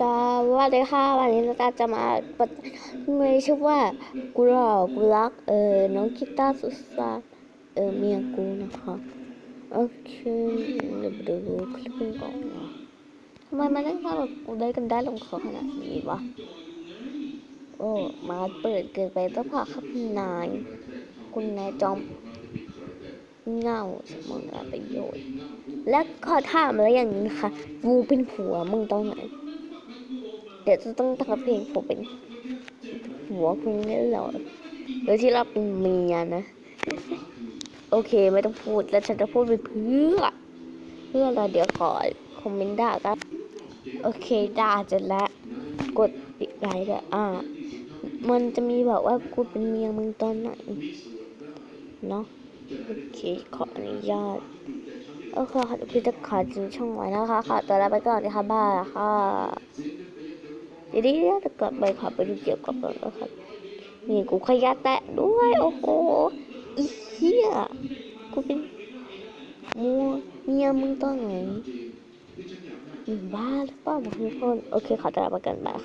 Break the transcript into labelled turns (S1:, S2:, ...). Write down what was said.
S1: สวัสดีค่ะวันนี้เราจะมาเปิดไม่ชื่อว่ากูหลอกกูรักเออน้องกีตาร์สุดสาเออเมียกูนะคะโอเคเดี๋ยวดูคลิปกันก่อนนะทำไมมันได้มาแบบกูได้กันได้ลงคอขนาดนี้วะโอ้มาเปิดเกินไปต้องพอครับนายคุณนายจอมเงาสมองการประโยชน์ และขอถามอะไรอย่างนี้นะคะกูเป็นผัวมึงตอนไหน เดี๋ยวจะต้องทำเพลงผมเป็นผัวคุณแน่นอนโดยที่เราเป็นเมียนะ โอเคไม่ต้องพูดแล้วฉันจะพูดไปเพื่อ เพื่ออะไรเดี๋ยวก่อคอมเมนต์ด่ากันโอเคด่าเสร็จแล้วกดปิดไลค์ด้วยอ่ามันจะมีแบบว่ากูเป็นเมียมึงตอนไหนเนาะโอเคขออนุญาตโอเคค่ะพี่จะขอจริงช่องไว้นะคะขอตัวลาไปก่อนนะคะบายค่ะ เดี๋ยวนี้จะกลับไปขอไปดูเกี่ยวกับรถแล้วครับ นี่กูขยะแตะด้วยโอ้โหอีเหี้ยกูเป็นมัวเมียมึงตอนไหนบ้าหรือเปล่าทุกคนโอเคขอตัวลาไปกันบายค่ะ